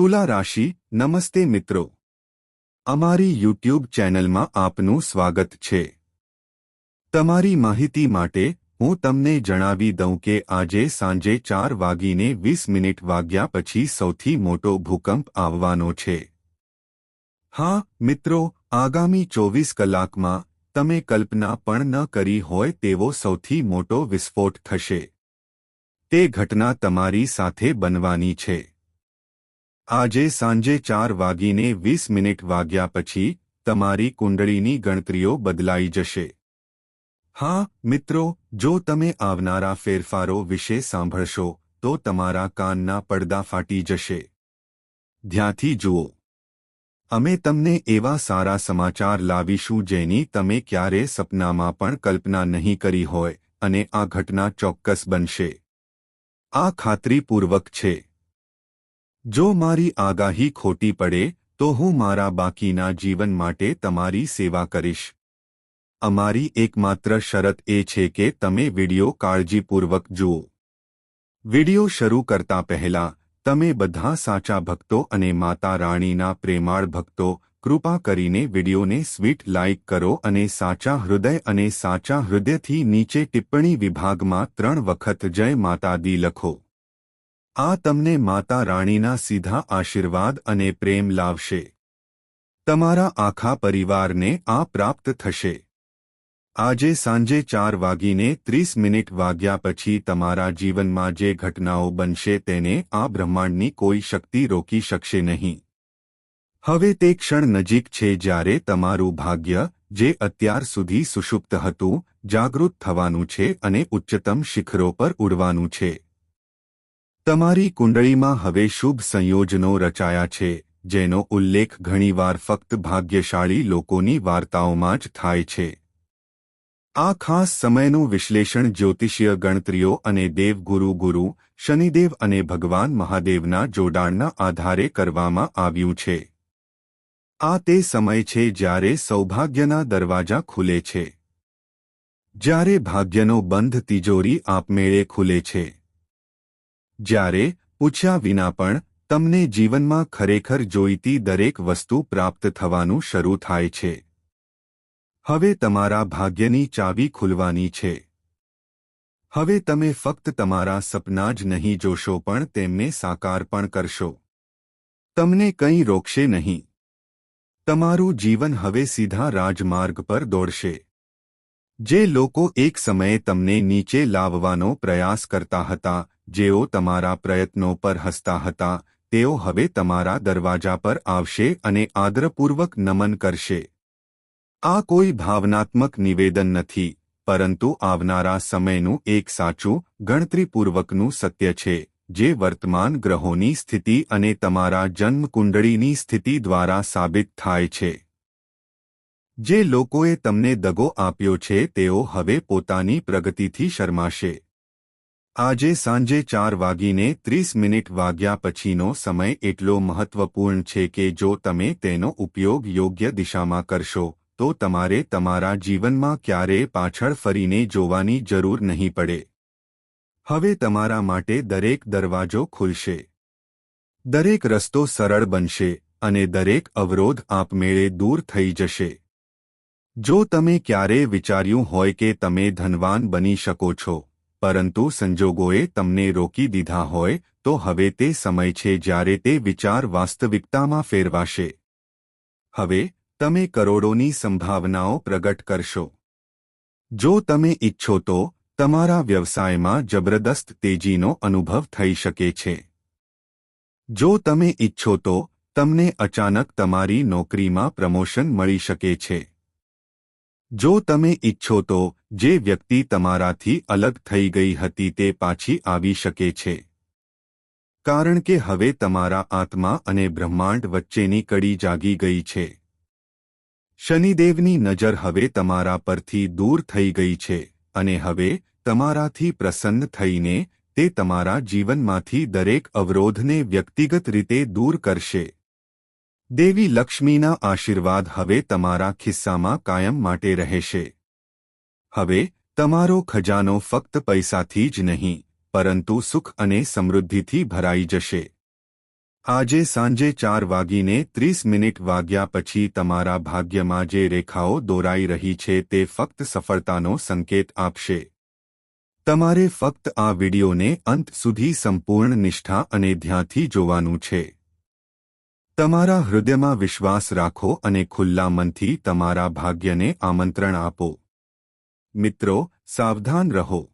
તુલા રાશિ, નમસ્તે મિત્રો. અમારી યુટ્યુબ ચેનલમાં આપનું સ્વાગત છે. તમારી માહિતી માટે હું તમને જણાવી દઉં કે આજે સાંજે ચાર વાગીને વીસ મિનિટ વાગ્યા પછી સૌથી મોટો ભૂકંપ આવવાનો છે. હા, મિત્રો, આગામી ચોવીસ કલાકમાં તમે કલ્પના પણ ન કરી હોય તેવો સૌથી મોટો વિસ્ફોટ થશે. તે ઘટના તમારી સાથે બનવાની છે. આજે સાંજે ચાર વાગીને વીસ મિનિટ વાગ્યા પછી તમારી કુંડળીની ગણતરીઓ બદલાઈ જશે. હા, મિત્રો, જો તમે આવનારા ફેરફારો વિશે સાંભળશો, તો તમારા કાનના પડદા ફાટી જશે. ધ્યાથી જુઓ. અમે તમને એવા સારા સમાચાર લાવીશું જેની તમે ક્યારે સપનામાં પણ કલ્પના નહીં કરી હોય, અને આ ઘટના ચોક્કસ બનશે. આ ખાતરીપૂર્વક છે. જો મારી આગાહી ખોટી પડે, તો હું મારા બાકીના જીવન માટે તમારી સેવા કરીશ. અમારી એકમાત્ર શરત એ છે કે તમે વિડિયો કાળજીપૂર્વક જુઓ. વિડિયો શરૂ કરતા પહેલા, તમે બધા સાચા ભક્તો અને માતા રાણીના પ્રેમાળ ભક્તો, કૃપા કરીને વિડિયોને સ્વીટ લાઇક કરો અને સાચા હૃદય અને સાચા હૃદયથી નીચે ટિપ્પણી વિભાગમાં ત્રણ વખત જય માતા દી લખો. આ તમને માતા રાણીના સીધા આશીર્વાદ અને પ્રેમ લાવશે. તમારા આખા પરિવારને આ પ્રાપ્ત થશે. આજે સાંજે ચાર વાગીને ત્રીસ મિનિટ વાગ્યા પછી તમારા જીવનમાં જે ઘટનાઓ બનશે તેને આ બ્રહ્માંડની કોઈ શક્તિ રોકી શકશે નહીં. હવે તે ક્ષણ નજીક છે જ્યારે તમારું ભાગ્ય, જે અત્યાર સુધી સુષુપ્ત હતું, જાગૃત થવાનું છે અને ઉચ્ચતમ શિખરો પર ઉડવાનું છે. તમારી કુંડળીમાં હવે શુભ સંયોજનો રચાયા છે, જેનો ઉલ્લેખ ઘણીવાર ફક્ત ભાગ્યશાળી લોકોની વાર્તાઓમાં જ થાય છે. આ ખાસ સમયનું વિશ્લેષણ જ્યોતિષીય ગણતરીઓ અને દેવગુરુ ગુરુ, શનિદેવ અને ભગવાન મહાદેવના જોડાણના આધારે કરવામાં આવ્યું છે. આ તે સમય છે જ્યારે સૌભાગ્યના દરવાજા ખુલે છે. જ્યારે ભાગ્યનો બંધ તિજોરી આપમેળે ખુલે છે. જ્યારે પૂછ્યા વિના પણ તમને જીવનમાં ખરેખર જોઈતી દરેક વસ્તુ પ્રાપ્ત થવાનું શરૂ થાય છે. હવે તમારા ભાગ્યની ચાવી ખુલવાની છે. હવે તમે ફક્ત તમારા સપના જ નહીં જોશો પણ તેમને સાકાર પણ કરશો. તમને કંઈ રોકશે નહીં. તમારું જીવન હવે સીધા રાજમાર્ગ પર દોડશે. જે લોકો એક સમયે તમને નીચે લાવવાનો પ્રયાસ કરતા હતા જેઓ તમારા પ્રયત્નો પર હસતા હતા, તેઓ હવે તમારા દરવાજા પર આવશે અને આદરપૂર્વક નમન કરશે. આ કોઈ ભાવનાત્મક નિવેદન નથી, પરંતુ આવનારા સમયનું એક સાચું, ગણતરીપૂર્વકનું સત્ય છે, જે વર્તમાન ગ્રહોની સ્થિતિ અને તમારા જન્મકુંડળીની સ્થિતિ દ્વારા સાબિત થાય છે. જે લોકોએ તમને દગો આપ્યો છે, તેઓ હવે પોતાની પ્રગતિથી શરમાશે. આજે સાંજે ચાર વાગીને ત્રીસ મિનિટ વાગ્યા પછીનો સમય એટલો મહત્વપૂર્ણ છે કે જો તમે તેનો ઉપયોગ યોગ્ય દિશામાં કરશો, તો તમારે તમારા જીવનમાં ક્યારેય પાછળ ફરીને જોવાની જરૂર નહીં પડે. હવે તમારા માટે દરેક દરવાજો ખુલશે. દરેક રસ્તો સરળ બનશે અને દરેક અવરોધ આપમેળે દૂર થઈ જશે. જો તમે ક્યારેય વિચાર્યું હોય કે તમે ધનવાન બની શકો છો પરંતુ સંજોગોએ તમને રોકી દીધા હોય તો હવે તે સમય છે જ્યારે તે વિચાર વાસ્તવિકતામાં ફેરવાશે. હવે, તમે કરોડોની સંભાવનાઓ પ્રગટ કરશો. જો તમે ઇચ્છો તો, તમારા વ્યવસાયમાં જબરદસ્ત તેજીનો અનુભવ થઈ શકે છે. જો તમે ઇચ્છો તો, તમને અચાનક તમારી નોકરીમાં પ્રમોશન મળી શકે છે. જો તમે ઇચ્છો તો જે વ્યક્તિ તમારાથી અલગ થઈ ગઈ હતી તે પાછી આવી શકે છે. કારણ કે હવે તમારા આત્મા અને બ્રહ્માંડ વચ્ચેની કડી જાગી ગઈ છે. શનિદેવની નજર હવે તમારા પરથી દૂર થઈ ગઈ છે અને હવે તમારાથી પ્રસન્ન થઈને તે તમારા જીવનમાંથી દરેક અવરોધને વ્યક્તિગત રીતે દૂર કરશે. દેવી લક્ષ્મીના આશીર્વાદ હવે તમારા ખિસ્સામાં કાયમ માટે રહેશે. હવે, તમારો ખજાનો ફક્ત પૈસાથી જ નહીં, પરંતુ સુખ અને સમૃદ્ધિથી ભરાઈ જશે. આજે સાંજે ચાર વાગીને ત્રીસ મિનિટ વાગ્યા પછી તમારા ભાગ્યમાં જે રેખાઓ દોરાઈ રહી છે તે ફક્ત સફળતાનો સંકેત આપશે. તમારે ફક્ત આ વિડિયોને અંત સુધી સંપૂર્ણ નિષ્ઠા અને ધ્યાનથી જોવાનું છે. તમારા હૃદયમાં વિશ્વાસ રાખો અને ખુલ્લા મનથી તમારા ભાગ્યને આમંત્રણ આપો. મિત્રો, સાવધાન રહો.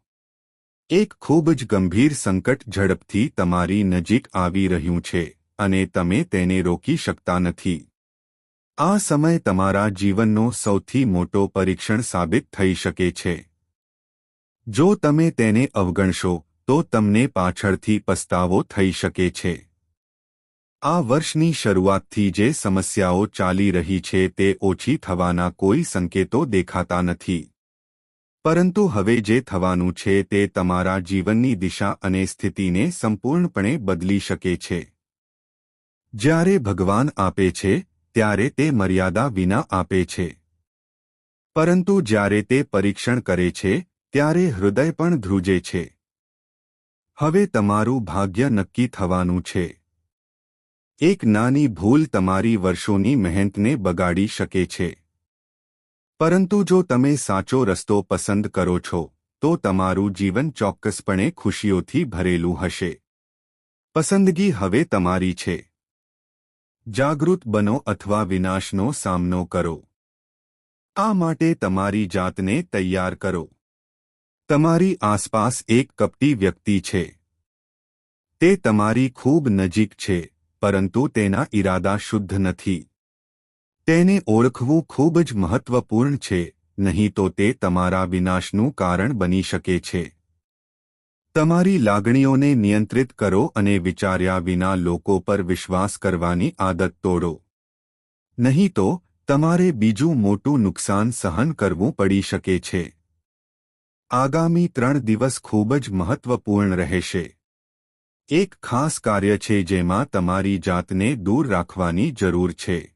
એક ખૂબ જ ગંભીર સંકટ ઝડપથી તમારી નજીક આવી રહ્યું છે, અને તમે તેને રોકી શકતા નથી. આ સમય તમારા જીવનનો સૌથી મોટો પરીક્ષણ સાબિત થઈ શકે છે. જો તમે તેને અવગણશો, તો તમને પાછળથી પસ્તાવો થઈ શકે છે. આ વર્ષની શરૂઆતથી જે સમસ્યાઓ ચાલી રહી છે તે ઓછી થવાના કોઈ સંકેતો દેખાતા નથી. પરંતુ હવે જે થવાનું છે તે તમારા જીવનની દિશા અને સ્થિતિને સંપૂર્ણપણે બદલી શકે છે. જ્યારે ભગવાન આપે છે, ત્યારે તે મર્યાદા વિના આપે છે. પરંતુ જ્યારે તે પરીક્ષણ કરે છે, ત્યારે હૃદય પણ ધ્રુજે છે. હવે તમારું ભાગ્ય નક્કી થવાનું છે. એક નાની ભૂલ તમારી વર્ષોની મહેનતને બગાડી શકે છે. પરંતુ જો તમે સાચો રસ્તો પસંદ કરો છો, તો તમારું જીવન ચોક્કસપણે ખુશીઓથી ભરેલું હશે. પસંદગી હવે તમારી છે. જાગૃત બનો અથવા વિનાશનો સામનો કરો. આ માટે તમારી જાતને તૈયાર કરો. તમારી આસપાસ એક કપટી વ્યક્તિ છે. તે તમારી ખૂબ નજીક છે, પરંતુ તેના ઈરાદા શુદ્ધ નથી. તેને ઓળખવું ખૂબ જ મહત્વપૂર્ણ છે, નહીં તો તે તમારા વિનાશનું કારણ બની શકે છે. તમારી લાગણીઓને નિયંત્રિત કરો અને વિચાર્યા વિના લોકો પર વિશ્વાસ કરવાની આદત તોડો. નહીં તો, તમારે બીજું મોટું નુકસાન સહન કરવું પડી શકે છે. આગામી ત્રણ દિવસ ખૂબ જ મહત્વપૂર્ણ રહેશે. એક ખાસ કાર્ય છે જેમાં તમારી જાતને દૂર રાખવાની જરૂર છે.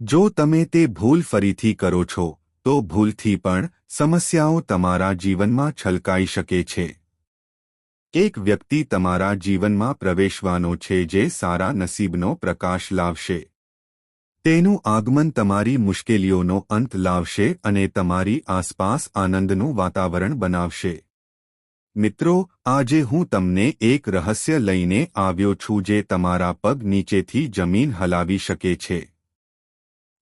જો તમે તે ભૂલ ફરીથી કરો છો, તો ભૂલથી પણ સમસ્યાઓ તમારા જીવનમાં છલકાઈ શકે છે. એક વ્યક્તિ તમારા જીવનમાં પ્રવેશવાનો છે જે સારા નસીબનો પ્રકાશ લાવશે. તેનું આગમન તમારી મુશ્કેલીઓનો અંત લાવશે અને તમારી આસપાસ આનંદનું વાતાવરણ બનાવશે. મિત્રો, આજે હું તમને એક રહસ્ય લઈને આવ્યો છું જે તમારા પગ નીચેથી જમીન હલાવી શકે છે.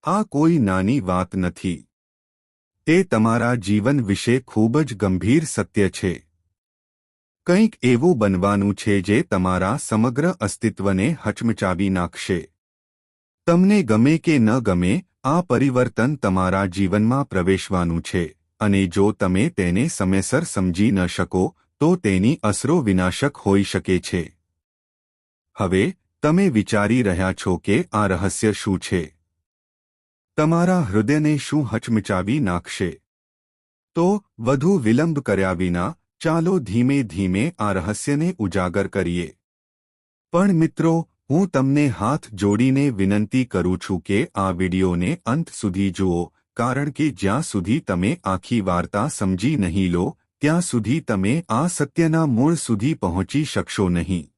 આ કોઈ નાની વાત નથી. તે તમારા જીવન વિશે ખૂબ જ ગંભીર સત્ય છે. કંઈક એવું બનવાનું છે જે તમારા સમગ્ર અસ્તિત્વને હચમચાવી નાખશે. તમને ગમે કે ન ગમે, આ પરિવર્તન તમારા જીવનમાં પ્રવેશવાનું છે, અને જો તમે તેને સમયસર સમજી ન શકો, તો તેની અસરો વિનાશક હોઈ શકે છે. હવે, તમે વિચારી રહ્યા છો કે આ રહસ્ય શું છે? તમારા હૃદયને શું હચમચાવી નાખશે? તો વધુ વિલંબ કર્યા વિના ચાલો ધીમે ધીમે આ રહસ્યને ઉજાગર કરીએ. પણ મિત્રો, હું તમને હાથ જોડીને વિનંતી કરું છું કે આ વિડિયોને અંત સુધી જુઓ, કારણ કે જ્યાં સુધી તમે આખી વાર્તા સમજી નહીં લો, ત્યાં સુધી તમે આ સત્યના મૂળ સુધી પહોંચી શકશો નહીં.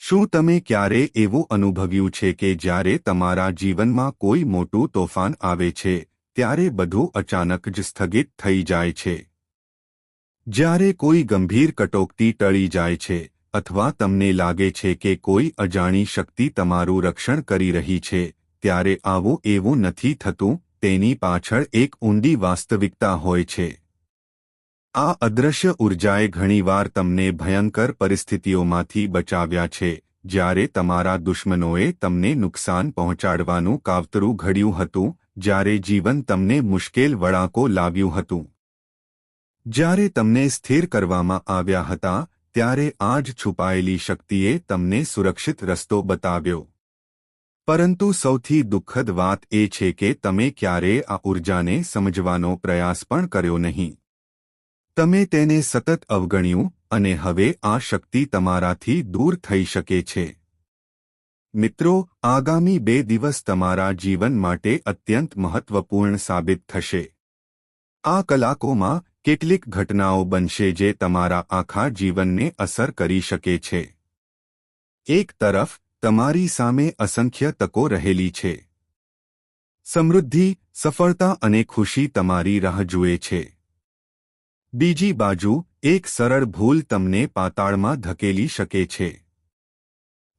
શું તમે ક્યારે એવું અનુભવ્યું છે કે જ્યારે તમારા જીવનમાં કોઈ મોટું તોફાન આવે છે, ત્યારે બધું અચાનક જ સ્થગિત થઈ જાય છે? જ્યારે કોઈ ગંભીર કટોકટી ટળી જાય છે, અથવા તમને લાગે છે કે કોઈ અજાણી શક્તિ તમારું રક્ષણ કરી રહી છે, ત્યારે આવું એવું નથી થતું, તેની પાછળ એક ઊંડી વાસ્તવિકતા હોય છે. આ અદૃશ્ય ઉર્જાએ ઘણીવાર તમને ભયંકર પરિસ્થિતિઓમાંથી બચાવ્યા છે, જ્યારે તમારા દુશ્મનોએ તમને નુકસાન પહોંચાડવાનું કાવતરું ઘડ્યું હતું, જ્યારે જીવન તમને મુશ્કેલ વળાંકો લાવ્યું હતું. જ્યારે તમને સ્થિર કરવામાં આવ્યા હતા, ત્યારે આ જ છુપાયેલી શક્તિએ તમને સુરક્ષિત રસ્તો બતાવ્યો. પરંતુ સૌથી દુઃખદ વાત એ છે કે તમે ક્યારેય આ ઉર્જાને સમજવાનો પ્રયાસ પણ કર્યો નહીં. તમે તેને સતત અવગણ્યું અને હવે આ શક્તિ તમારાથી દૂર થઈ શકે છે. મિત્રો, આગામી બે દિવસ તમારા જીવન માટે અત્યંત મહત્વપૂર્ણ સાબિત થશે. આ કલાકોમાં કેટલીક ઘટનાઓ બનશે જે તમારા આખા જીવનને અસર કરી શકે છે. એક તરફ, તમારી સામે અસંખ્ય તકો રહેલી છે. સમૃદ્ધિ, સફળતા અને ખુશી તમારી રાહ જુએ છે. બીજી બાજુ, એક સરળ ભૂલ તમને પાતાળમાં ધકેલી શકે છે.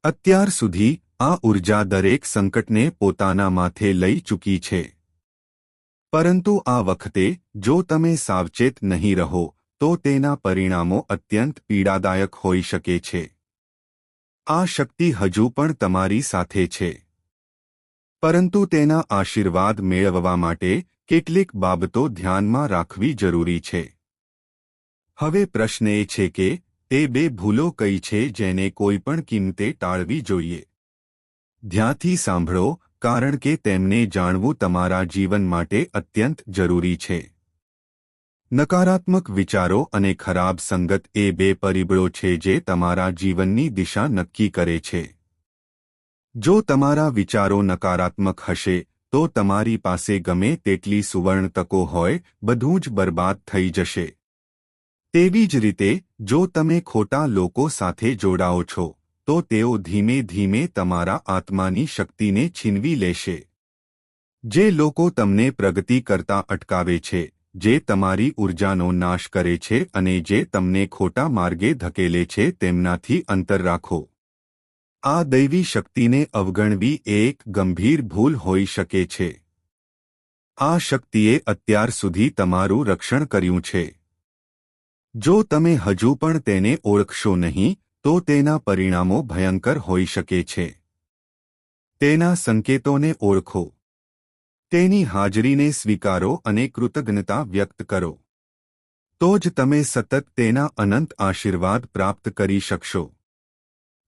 અત્યાર સુધી, આ ઊર્જા દરેક સંકટને પોતાના માથે લઈ ચૂકી છે. પરંતુ આ વખતે, જો તમે સાવચેત નહીં રહો, તો તેના પરિણામો અત્યંત પીડાદાયક હોઈ શકે છે. આ શક્તિ હજુ પણ તમારી સાથે છે. પરંતુ તેના આશીર્વાદ મેળવવા માટે કેટલીક બાબતો ધ્યાનમાં રાખવી જરૂરી છે. હવે પ્રશ્ન એ છે કે, તે બે ભૂલો કઈ છે જેને કોઈ પણ કિંમતે ટાળવી જોઈએ? ધ્યાનથી સાંભળો, કારણ કે તેમને જાણવું તમારા જીવન માટે અત્યંત જરૂરી છે. નકારાત્મક વિચારો અને ખરાબ સંગત એ બે પરિબળો છે જે તમારા જીવનની દિશા નક્કી કરે છે. જો તમારા વિચારો નકારાત્મક હશે, તો તમારી પાસે ગમે તેટલી સુવર્ણ તકો હોય, બધું જ બરબાદ થઈ જશે. તેવી જ રીતે, જો તમે ખોટા લોકો સાથે જોડાઓ છો, તો તેઓ ધીમે ધીમે તમારા આત્માની શક્તિને છીનવી લેશે. જે લોકો તમને પ્રગતિ કરતા અટકાવે છે, જે તમારી ઉર્જાનો નાશ કરે છે અને જે તમને ખોટા માર્ગે ધકેલે છે તેમનાથી અંતર રાખો. આ દૈવી શક્તિને અવગણવી એક ગંભીર ભૂલ હોઈ શકે છે. આ શક્તિએ અત્યાર સુધી તમારું રક્ષણ કર્યું છે. જો તમે હજુ પણ તેને ઓળખશો નહીં, તો તેના પરિણામો ભયંકર હોઈ શકે છે. તેના સંકેતોને ઓળખો. તેની હાજરીને સ્વીકારો અને કૃતજ્ઞતા વ્યક્ત કરો. તો જ તમે સતત તેના અનંત આશીર્વાદ પ્રાપ્ત કરી શકશો.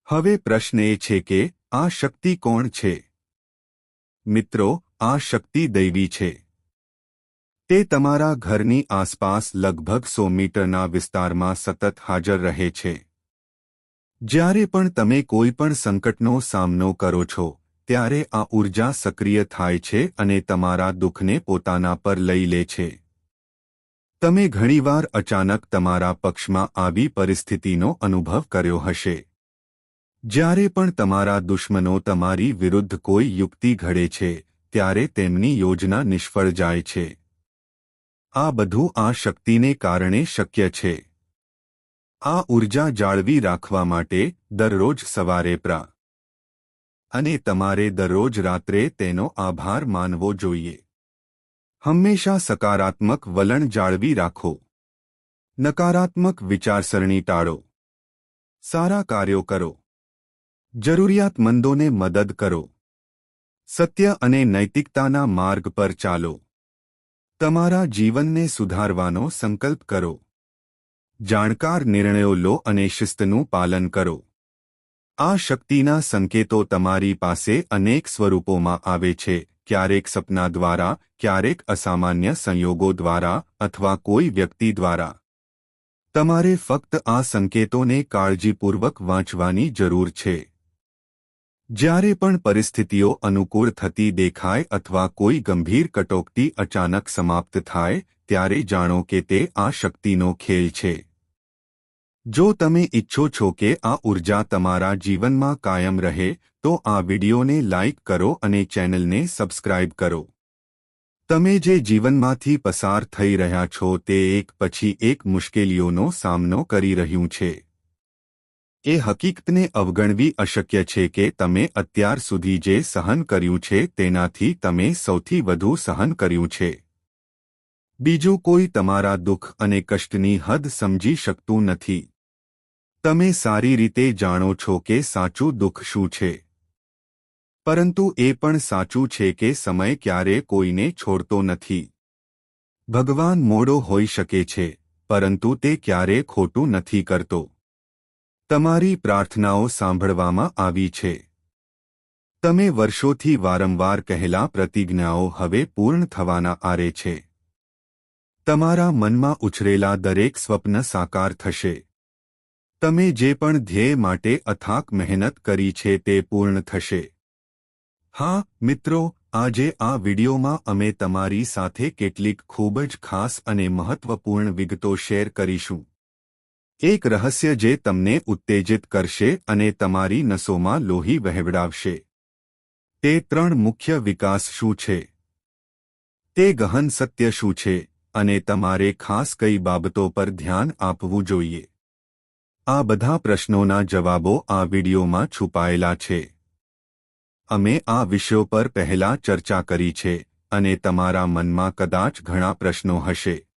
હવે પ્રશ્ન એ છે કે, આ શક્તિ કોણ છે? મિત્રો, આ શક્તિ દૈવી છે. તે તમારા ઘરની આસપાસ લગભગ સો મીટરના વિસ્તારમાં સતત હાજર રહે છે. જ્યારે પણ તમે કોઈ પણ સંકટનો સામનો કરો છો, ત્યારે આ ઊર્જા સક્રિય થાય છે અને તમારા દુઃખને પોતાના પર લઈ લે છે. તમે ઘણીવાર અચાનક તમારા પક્ષમાં આવી પરિસ્થિતિનો અનુભવ કર્યો હશે. જ્યારે પણ તમારા દુશ્મનો તમારી વિરુદ્ધ કોઈ યુક્તિ ઘડે છે, ત્યારે તેમની યોજના નિષ્ફળ જાય છે. આ બધું આ શક્તિને કારણે શક્ય છે. આ ઊર્જા જાળવી રાખવા માટે દરરોજ સવારે પ્રા. અને તમારે દરરોજ રાત્રે તેનો આભાર માનવો જોઈએ. હંમેશા સકારાત્મક વલણ જાળવી રાખો. નકારાત્મક વિચારસરણી ટાળો. સારા કાર્યો કરો. જરૂરિયાતમંદોને મદદ કરો. સત્ય અને નૈતિકતાના માર્ગ પર ચાલો. તમારા જીવનને સુધારવાનો સંકલ્પ કરો. જાણકાર નિર્ણયો લો અને શિસ્તનું પાલન કરો. આ શક્તિના સંકેતો તમારી પાસે અનેક સ્વરૂપોમાં આવે છે, ક્યારેક સપના દ્વારા, ક્યારેક અસામાન્ય સંયોગો દ્વારા અથવા કોઈ વ્યક્તિ દ્વારા. તમારે ફક્ત આ સંકેતોને કાળજીપૂર્વક વાંચવાની જરૂર છે. જ્યારે પણ પરિસ્થિતિઓ અનુકૂળ થતી દેખાય અથવા કોઈ ગંભીર કટોકટી અચાનક સમાપ્ત થાય, ત્યારે જાણો કે તે આ શક્તિનો ખેલ છે. જો તમે ઇચ્છો છો કે આ ઊર્જા તમારા જીવનમાં કાયમ રહે, તો આ વિડિયોને લાઇક કરો અને ચેનલને સબસ્ક્રાઇબ કરો. તમે જે જીવનમાંથી પસાર થઈ રહ્યા છો તે એક પછી એક મુશ્કેલીઓનો સામનો કરી રહ્યું છે. એ હકીકતને અવગણવી અશક્ય છે કે તમે અત્યાર સુધી જે સહન કર્યું છે તેનાથી તમે સૌથી વધુ સહન કર્યું છે. બીજું કોઈ તમારા દુઃખ અને કષ્ટની હદ સમજી શકતું નથી. તમે સારી રીતે જાણો છો કે સાચું દુઃખ શું છે. પરંતુ એ પણ સાચું છે કે સમય ક્યારે કોઈને છોડતો નથી. ભગવાન મોડો હોઈ શકે છે, પરંતુ તે ક્યારે ખોટું નથી કરતો. તમારી પ્રાર્થનાઓ સાંભળવામાં આવી છે. તમે વર્ષોથી વારંવાર કહેલા પ્રતિજ્ઞાઓ હવે પૂર્ણ થવાના આરે છે. તમારા મનમાં ઉછરેલા દરેક સ્વપ્ન સાકાર થશે. તમે જે પણ ધ્યેય માટે અથાક મહેનત કરી છે તે પૂર્ણ થશે. હા, મિત્રો, આજે આ વિડિયોમાં અમે તમારી સાથે કેટલીક ખૂબ જ ખાસ અને મહત્વપૂર્ણ વિગતો શેર કરીશું. એક રહસ્ય જે તમને ઉત્તેજિત કરશે અને તમારી નસોમાં લોહી વહેવડાવશે. તે ત્રણ મુખ્ય વિકાસ શું છે? તે ગહન સત્ય શું છે? અને તમારે ખાસ કઈ બાબતો પર ધ્યાન આપવું જોઈએ? આ બધા પ્રશ્નોના જવાબો આ વિડીયોમાં છુપાયેલા છે. અમે આ વિષયો પર પહેલા ચર્ચા કરી છે અને તમારા મનમાં કદાચ ઘણા પ્રશ્નો હશે.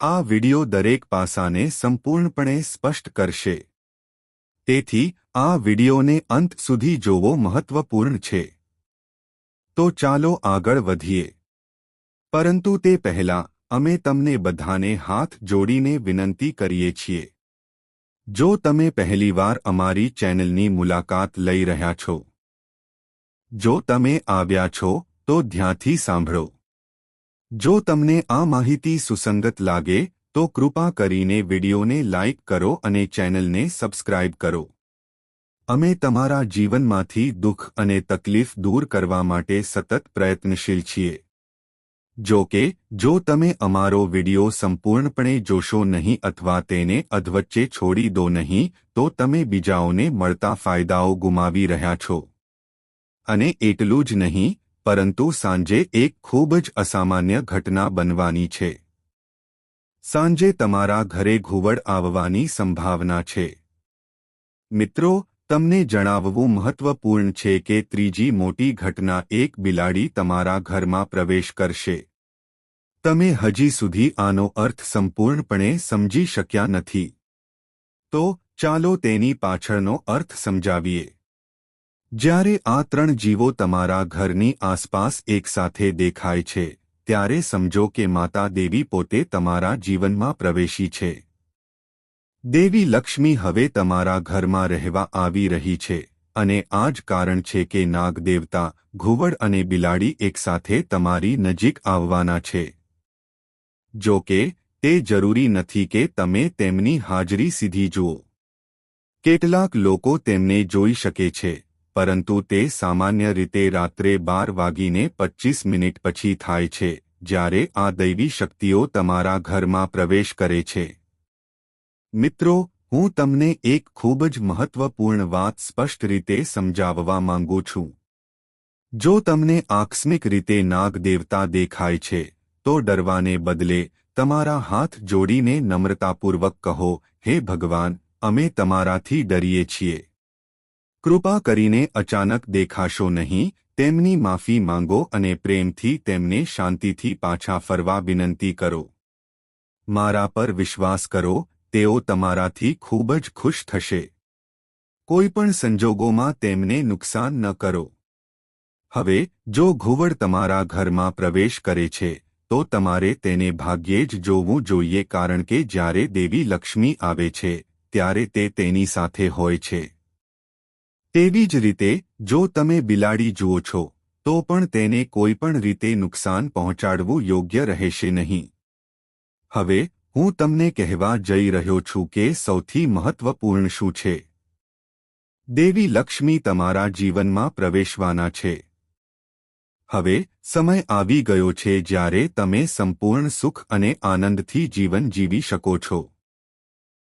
આ વિડિયો દરેક પાસાને સંપૂર્ણપણે સ્પષ્ટ કરશે. તેથી, આ વિડિયોને અંત સુધી જોવો મહત્વપૂર્ણ છે. તો ચાલો આગળ વધીએ. પરંતુ તે પહેલાં, અમે તમને બધાને હાથ જોડીને વિનંતી કરીએ છીએ. જો તમે પહેલીવાર અમારી ચેનલની મુલાકાત લઈ રહ્યા છો, જો તમે આવ્યા છો, તો ધ્યાનથી સાંભળો. જો તમને આ માહિતી સુસંગત લાગે, તો કૃપા કરીને વિડિયોને લાઇક કરો અને ચેનલને સબસ્ક્રાઇબ કરો. અમે તમારા જીવનમાંથી દુઃખ અને તકલીફ દૂર કરવા માટે સતત પ્રયત્નશીલ છીએ. જો કે, જો તમે અમારો વિડિયો સંપૂર્ણપણે જોશો નહીં અથવા તેને અધવચ્ચે છોડી દો નહીં, તો તમે બીજાઓને મળતા ફાયદાઓ ગુમાવી રહ્યા છો. અને એટલું જ નહીં પરંતુ સાંજે એક ખૂબ જ અસામાન્ય ઘટના બનવાની છે. સાંજે તમારા ઘરે ઘુવડ આવવાની સંભાવના છે. મિત્રો, તમને જણાવવું મહત્વપૂર્ણ છે કે ત્રીજી મોટી ઘટના એક બિલાડી તમારા ઘરમાં પ્રવેશ કરશે. તમે હજી સુધી આનો અર્થ સંપૂર્ણપણે સમજી શક્યા નથી. તો ચાલો તેની પાછળનો અર્થ સમજાવીએ. જ્યારે આ ત્રણ જીવો તમારા ઘરની આસપાસ એકસાથે દેખાય છે, ત્યારે સમજો કે માતા દેવી પોતે તમારા જીવનમાં પ્રવેશી છે. દેવી લક્ષ્મી હવે તમારા ઘરમાં રહેવા આવી રહી છે, અને આ જ કારણ છે કે નાગદેવતા, ઘુવડ અને બિલાડી એકસાથે તમારી નજીક આવવાના છે. જો કે, તે જરૂરી નથી કે તમે તેમની હાજરી સીધી જુઓ. કેટલાક લોકો તેમને જોઈ શકે છે પરંતુ તે સામાન્ય રીતે રાત્રે બાર વાગીને પચ્ચીસ મિનિટ પછી થાય છે, જ્યારે આ દૈવી શક્તિઓ તમારા ઘરમાં પ્રવેશ કરે છે. મિત્રો, હું તમને એક ખૂબ જ મહત્વપૂર્ણ વાત સ્પષ્ટ રીતે સમજાવવા માંગુ છું. જો તમને આકસ્મિક રીતે નાગ દેવતા દેખાય છે, તો ડરવાને બદલે તમારા હાથ જોડીને નમ્રતાપૂર્વક કહો, હે ભગવાન, અમે તમારાથી ડરીએ છીએ. કૃપા કરીને અચાનક દેખાશો નહીં, તેમની માફી માંગો અને પ્રેમથી તેમને શાંતિથી પાછા ફરવા વિનંતી કરો. મારા પર વિશ્વાસ કરો, તેઓ તમારાથી ખૂબ જ ખુશ થશે. કોઈપણ સંજોગોમાં તેમને નુકસાન ન કરો. હવે, જો ઘુવડ તમારા ઘરમાં પ્રવેશ કરે છે, તો તમારે તેને ભાગ્યે જ જોવું જોઈએ કારણ કે જ્યારે દેવી લક્ષ્મી આવે છે, ત્યારે તે તેની સાથે હોય છે. તેવી જ રીતે, જો તમે બિલાડી જુઓ છો, તો પણ તેને કોઈપણ રીતે નુકસાન પહોંચાડવું યોગ્ય રહેશે નહીં. હવે, હું તમને કહેવા જઈ રહ્યો છું કે સૌથી મહત્વપૂર્ણ શું છે? દેવી લક્ષ્મી તમારા જીવનમાં પ્રવેશવાના છે. હવે, સમય આવી ગયો છે જ્યારે તમે સંપૂર્ણ સુખ અને આનંદથી જીવન જીવી શકો છો.